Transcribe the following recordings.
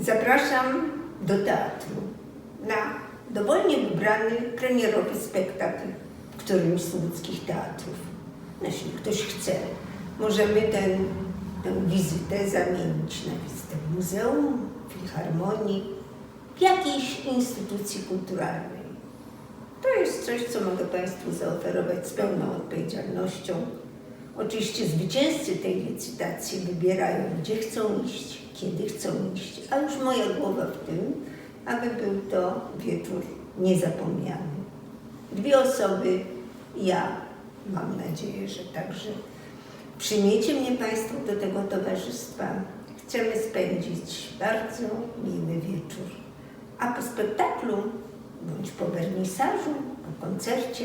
Zapraszam do teatru na dowolnie wybrany premierowy spektakl w którymś z łódzkich teatrów. No, Jeśli ktoś chce, możemy ten, tę wizytę zamienić na wizytę w muzeum, filharmonii, w jakiejś instytucji kulturalnej. To jest coś, co mogę Państwu zaoferować z pełną odpowiedzialnością. Oczywiście zwycięzcy tej licytacji wybierają, gdzie chcą iść, kiedy chcą iść, a już moja głowa w tym, aby był to wieczór niezapomniany. Dwie osoby, ja mam nadzieję, że także przyjmiecie mnie Państwo do tego towarzystwa. Chcemy spędzić bardzo miły wieczór. A po spektaklu, bądź po wernisażu, po koncercie,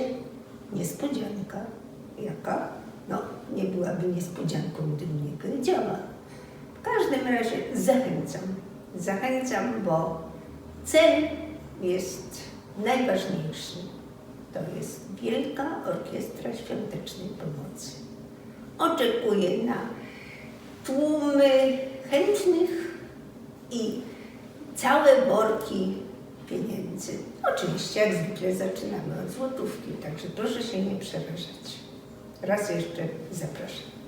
niespodzianka. Jaka? No, nie byłaby niespodzianką, gdybym nie powiedziała. Każdym razie zachęcam. Zachęcam, bo cel jest najważniejszy. To jest Wielka Orkiestra Świątecznej Pomocy. Oczekuję na tłumy chętnych i całe worki pieniędzy. Oczywiście, jak zwykle, zaczynamy od złotówki, także proszę się nie przerażać. Raz jeszcze zapraszam.